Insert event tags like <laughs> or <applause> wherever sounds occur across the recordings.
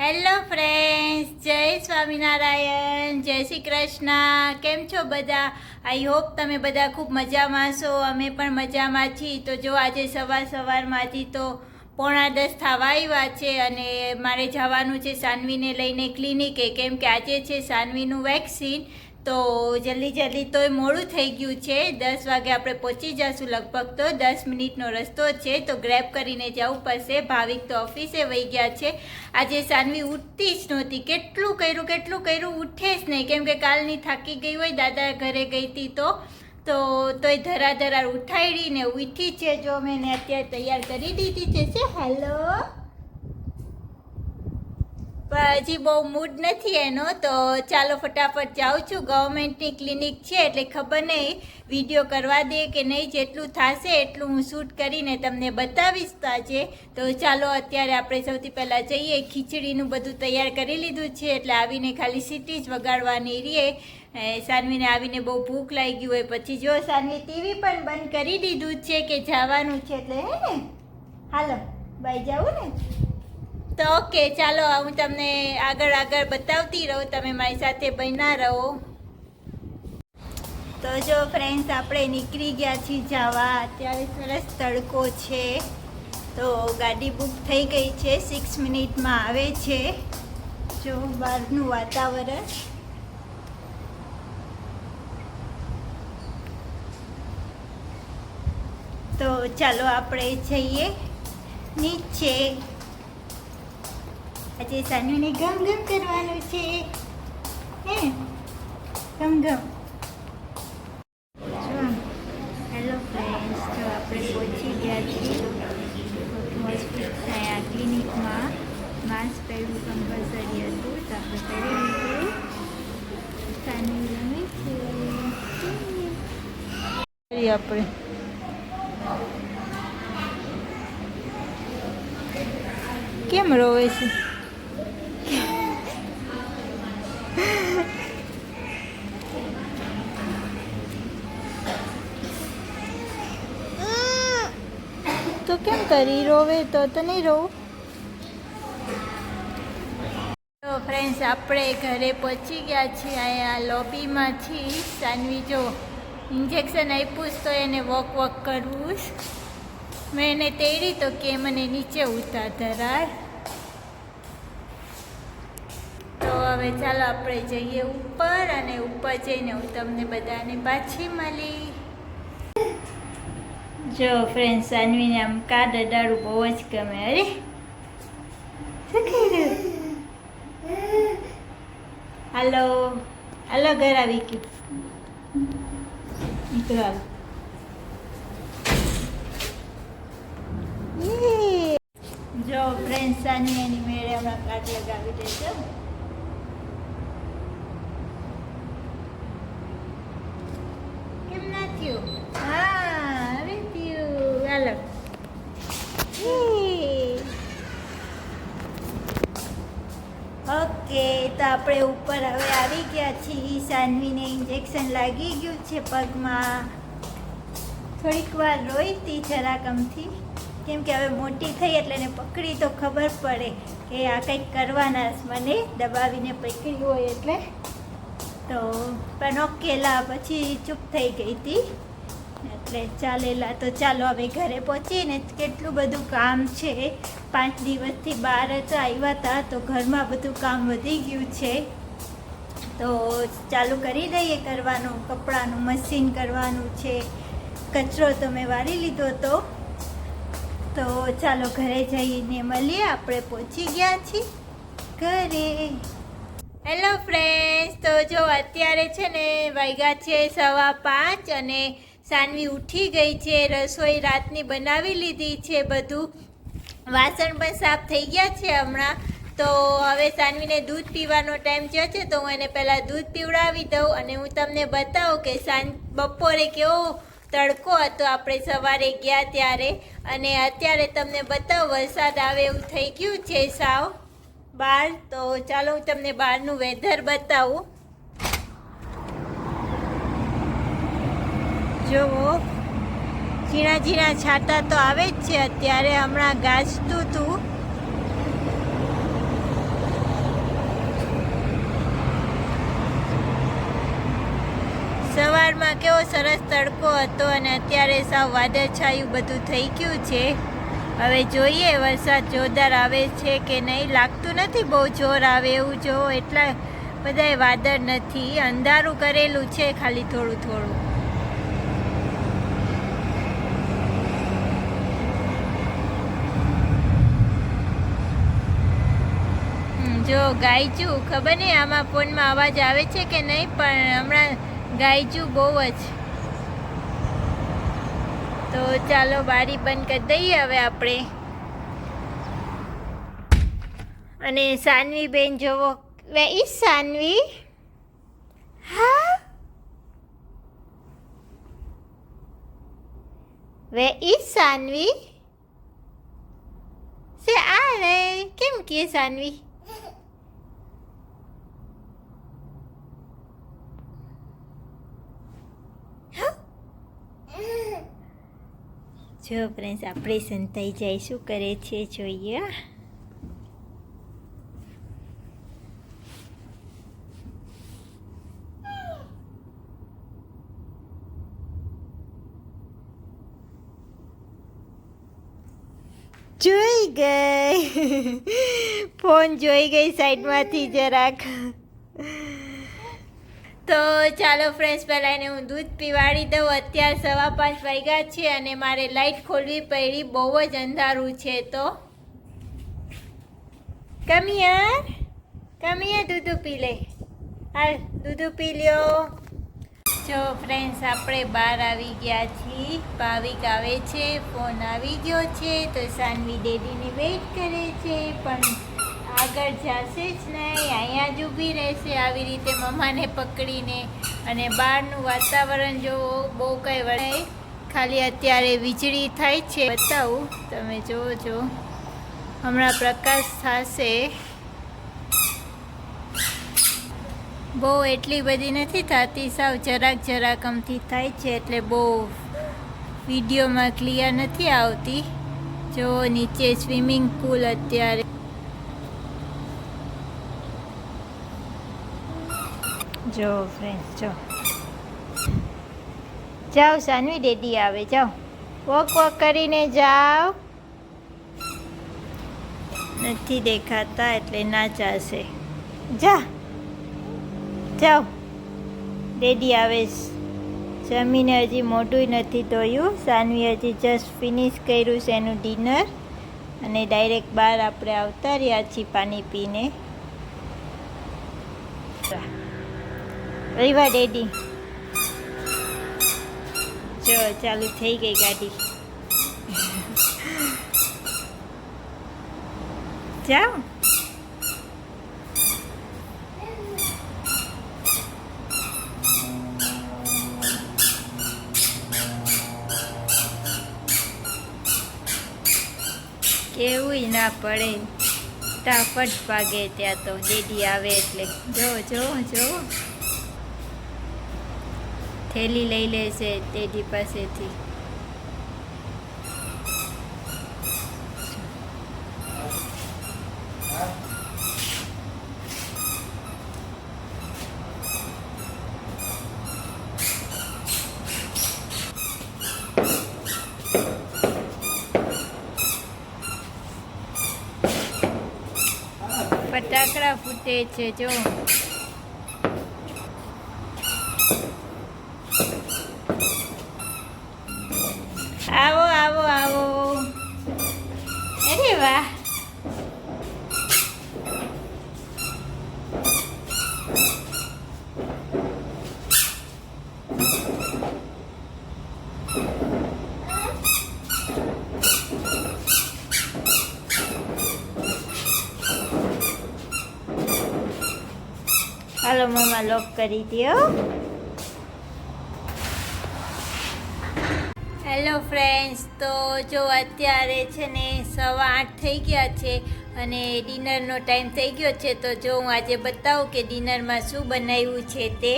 Hello friends જય સ્વામિનારાયણ. જય શ્રી કૃષ્ણ. કેમ છો બધા? આઈ હોપ તમે બધા ખૂબ મજામાં છો. અમે પણ મજામાં છીએ. તો જો આજે સવાર સવારમાંથી તો પોણા દસ થવા આવ્યા છે અને મારે જવાનું છે સાનવીને લઈને ક્લિનિકે કેમ કે આજે છે સાનવીનું વેક્સિન તો જલ્દી જલ્દી તોય મોડું થઈ ગયું છે. દસ વાગે આપણે પહોંચી જશું લગભગ તો દસ મિનિટનો રસ્તો છે. તો ગ્રેબ કરીને જવું પડશે. ભાવિક તો ઓફિસે વહી ગયા છે. આજે સાનવી ઉઠતી જ નહોતી. કેટલું કર્યું કેટલું કર્યું? ઉઠે જ નહીં. કેમ કે કાલની થાકી ગઈ હોય, દાદા ઘરે ગઈ હતી તો. તો, તોય ધરા ધરા ઉઠાડીને ઉઠી છે. જો મેં અત્યારે તૈયાર કરી દીધી છે. હેલો પણ હજી બહુ મૂડ નથી એનો, તો ચાલો ફટાફટ જાઉં છું. ગવર્મેન્ટની ક્લિનિક છે, એટલે ખબર નહીં. વીડિયો કરવા દે કે નહીં, જેટલું થશે એટલું હું શૂટ કરીને તમને બતાવીશ તો આજે તો ચાલો અત્યારે આપણે સૌથી પહેલાં જઈએ. ખીચડીનું બધું તૈયાર કરી લીધું છે, એટલે આવીને ખાલી સીટી જ વગાડવાની રહીએ સાનવીને આવીને બહુ ભૂખ લાગી હોય, પછી જો સાનવી ટીવી પણ બંધ કરી દીધું છે કે જવાનું છે એટલે, હે ને? હાલો, બાય જાવું ને? તો ઓકે ચાલો હું તમને આગળ આગળ બતાવતી રહું. તમે મારી સાથે બન્યા રહો. તો જો ફ્રેન્ડ્સ આપણે નીકળી ગયા છીએ જવા. અત્યારે સરસ તડકો છે. તો ગાડી બુક થઈ ગઈ છે. સિક્સ મિનિટમાં આવે છે. જો, બહારનું વાતાવરણ. તો ચાલો, આપણે જઈએ. નીચે આજે સાનુને ગમ ગમ કરવાનું છે. હે? ગમ ગમ હેલો ફ્રેન્ડ્સ તો આપણે પહોંચી ગયા છીએ. ક્લિનિકમાં. માસ્ક પહેરવું કમ્પલસરી હતું, તો આપણે પહેરી લીધું. સાનુ ગમે છે. આપણે. કેમ રોવે છે? તો કેમ કરી રોવે તો તો નહીં રોવું? તો ફ્રેન્ડ્સ આપણે ઘરે પહોંચી ગયા છીએ, અહીંયા લોબીમાં છીએ. સાનવી જો ઇન્જેક્શન આપ્યું તો એને વોક વોક કરવું જ મેં એને તેડી તો કે મને નીચે ઉતાર ધરાય. તો હવે ચાલો આપણે જઈએ ઉપર અને ઉપર જઈને હું તમને બધાને પાછી મળી. જો ફ્રેન્ડ સાનવીને આમ કાદ અડાડું બહુ જ ગમે, અરે. શું કર્યું? હાલો. હાલો, ઘર આવી ગયું. નીકળો. જો ફ્રેન્ડ સાનવી એની મેળે હમણાં કાટ લગાવી દેજો કેમ ના થયું હા હવે થયું હાલો યે. ઓકે તો આપણે ઉપર હવે આવી ગયા છીએ. સાનવીને ઇન્જેક્શન લાગી ગયું છે પગમાં. થોડીક વાર રોઈ હતી જરાકમથી કેમ કે હવે મોટી થઈ એટલે એને પકડી તો ખબર પડે કે આ કંઈક કરવાના મને દબાવીને પકડી હોય એટલે. તો પણ ઓકેલા પછી ચૂપ થઈ ગઈ હતી. એટલે ચાલેલા તો ચાલો હવે ઘરે પહોંચીને કેટલું બધું કામ છે. પાંચ દિવસથી બહાર જ આવ્યા હતા, તો ઘરમાં બધું કામ વધી ગયું છે. તો ચાલુ કરી દઈએ કરવાનું, કપડાનું મશીન કરવાનું છે. કચરો તો મેં વાળી લીધો હતો. તો ચાલો ઘરે જઈને મળીએ, આપણે પહોંચી ગયા છીએ ઘરે. હેલો ફ્રેન્ડ્સ તો જો અત્યારે છે ને વાગ્યા છે સવા પાંચ અને સાનવી ઉઠી ગઈ છે, રસોઈ રાતની બનાવી લીધી છે બધું. વાસણ પણ સાફ થઈ ગયા છે હમણાં. તો હવે સાનવીને દૂધ પીવાનો ટાઈમ થયો છે, તો હું એને પહેલાં દૂધ પીવડાવી દઉં અને હું તમને બતાવું કે સાંજ બપોરે કેવો તડકો હતો, આપણે સવારે ગયા ત્યારે. અને અત્યારે તમને બતાવું, વરસાદ આવે એવું થઈ ગયું છે સાવ. બહાર તો ચાલો હું તમને બહારનું વેધર બતાવું. જોવો. ઝીણા ઝીણા છાંટા તો આવે જ છે અત્યારે હમણાં ગાજતું હતું સવારમાં કેવો સરસ તડકો હતો અને અત્યારે સાવ વાદળછાયું બધું થઈ ગયું છે. હવે જોઈએ વરસાદ જોરદાર આવે છે કે નહીં? લાગતું નથી બહુ જોર આવે એવું જો એટલા બધાય વાદળ નથી. અંધારું કરેલું છે ખાલી થોડું થોડું. જો ગાયચું, ખબર નહીં આમાં ફોનમાં અવાજ આવે છે કે નહીં, પણ હમણાં ગાયચું બહુ જ. તો ચાલો બારી બંધ કરી દઈએ હવે આપણે. અને સાનવી બેન જોવો. Where is Sanvi? હા? Where is Sanvi? સે આ રે? કેમ કે સાનવી? જો ફ્રેન્ડ્સ આપણે સંતાઈ જાય, શું કરે છે જોઈએ? જોઈ ગઈ. <laughs> ફોન જોઈ ગઈ સાઈડમાંથી જરાક. તો ચાલો ફ્રેન્ડ્સ પહેલાં એને હું દૂધ પીવાડી દઉં. અત્યારે સવા પાંચ વાગ્યા છે અને મારે લાઈટ ખોલવી પડી. બહુ જ અંધારું છે તો. કમિયા કમિયા દૂધ પી લે. હાલ, દૂધ પી લ્યો. જો ફ્રેન્ડ્સ આપણે બહાર આવી ગયા છીએ. ભાવિક આવે છે ફોન આવી ગયો છે, તો સાનવી ડેડીને વેઇટ કરે છે, પણ આગળ જશે જ નહીં. અહીંયા જ ઊભી રહેશે આવી રીતે મમ્માને પકડીને. અને બહારનું વાતાવરણ જોવો બહુ કંઈ વળાય ખાલી અત્યારે વીજળી થાય છે. બતાવું, તમે જોવો, જો. હમણાં પ્રકાશ થશે. બહુ એટલી બધી નથી થતી. સાવ જરાક જરાક અમથી થાય છે એટલે બહુ વિડીયોમાં ક્લિયર નથી આવતી. જો નીચે સ્વિમિંગ પુલ અત્યારે. જો ફ્રેન્ડ જો. જાઓ સાનવી ડેડી આવે, જાઓ. વોક વોક કરીને જાઓ. નથી દેખાતા એટલે ના ચાલશે. જા. જાઓ. ડેડી આવે જમીને હજી મોટું નથી ધોયું. સાનવી હજી જસ્ટ ફિનિશ કર્યું છે એનું ડિનર અને ડાયરેક્ટ બહાર આપણે આવતા રહ્યા છીએ પાણી પીને. રીવા ડેડી જો, ચાલુ થઈ ગઈ ગાડી. જાઓ. કેવું ના પડે. ફટાફટ ભાગે ત્યાં તો. ડેડી આવે એટલે. જો જો જો. થેલી લઈ લે છે ડેડી પાસેથી. ફટાકડા ફૂટે છે જો આવો આવો આવો અરે વાહ હાલો મમ્મા લોક કરી દો હેલો ફ્રેન્ડ્સ, તો જો અત્યારે છે ને સવા આઠ થઈ ગયા છે અને ડિનરનો ટાઈમ થઈ ગયો છે, તો જો હું આજે બતાવું કે ડિનરમાં શું બનાવ્યું છે તે.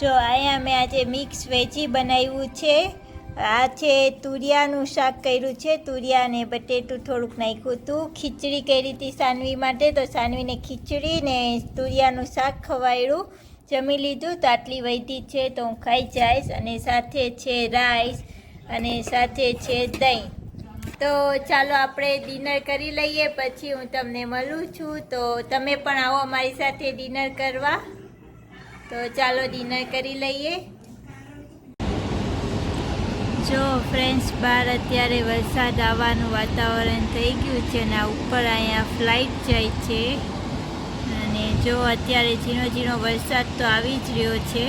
જો અહીંયા મેં આજે મિક્સ વેજી બનાવ્યું છે. આ છે તુરિયાનું શાક કર્યું છે. તુરિયા ને બટેટું થોડુંક નાખ્યું હતું. ખીચડી કરી હતી સાનવી માટે. તો સાનવીને ખીચડી ને તુરિયાનું શાક ખવાયડું. જમી લીધું. તો આટલી વૈધી છે તો હું ખાઈ જઈશ. અને સાથે છે રાઈસ અને સાથે છે દહીં. તો ચાલો આપણે ડિનર કરી લઈએ. પછી હું તમને મળું છું. તો તમે પણ આવો અમારી સાથે ડિનર કરવા. તો ચાલો ડિનર કરી લઈએ. જો ફ્રેન્ડ્સ બહાર અત્યારે વરસાદ આવવાનું વાતાવરણ થઈ ગયું છે અને ઉપર અહીંયા ફ્લાઇટ જાય છે. અને જો અત્યારે ઝીણો ઝીણો વરસાદ તો આવી જ રહ્યો છે.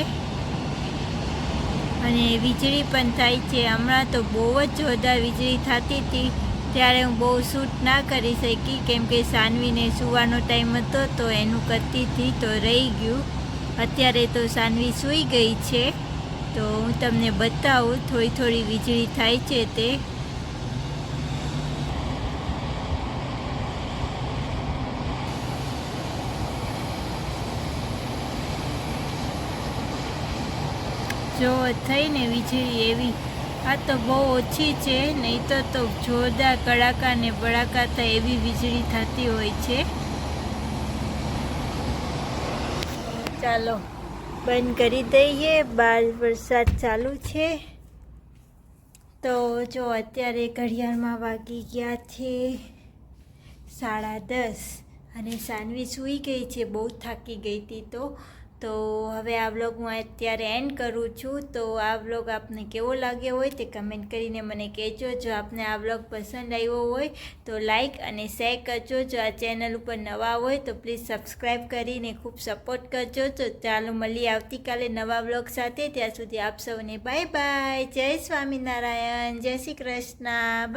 અને વીજળી પણ થાય છે. હમણાં તો બહુ જ જોરદાર વીજળી થતી હતી. ત્યારે હું બહુ શૂટ ના કરી શકી. કેમ કે સાનવીને સૂવાનો ટાઈમ હતો તો એનું કરતી હતી તો રહી ગયું. અત્યારે તો સાનવી સૂઈ ગઈ છે. તો હું તમને બતાવું, થોડી થોડી વીજળી થાય છે તે. જો થઈને વીજળી એવી. આ તો બહુ ઓછી છે, નહીં તો તો જોરદાર કડાકા ને બળાકા થાય એવી વીજળી થતી હોય છે. ચાલો. બંધ કરી દઈએ. બહાર વરસાદ ચાલુ છે. તો જો અત્યારે ઘડિયાળમાં વાગી ગયા છે સાડા દસ અને સાનવી સૂઈ ગઈ છે. બહુ થાકી ગઈ હતી તો. તો હવે આ વ્લોગ હું અત્યારે એન્ડ કરું છું. તો આ વ્લોગ આપને કેવો લાગ્યો હોય તે કમેન્ટ કરીને મને કહેજો. જો આપને આ વ્લોગ પસંદ આવ્યો હોય તો લાઇક અને શેર કરજો. જો આ ચેનલ ઉપર નવા હોય તો પ્લીઝ સબસ્ક્રાઈબ કરીને ખૂબ સપોર્ટ કરજો. તો ચાલો મળીએ આવતીકાલે નવા વ્લોગ સાથે. ત્યાં સુધી આપ સૌને બાય બાય જય સ્વામિનારાયણ. જય શ્રી કૃષ્ણ.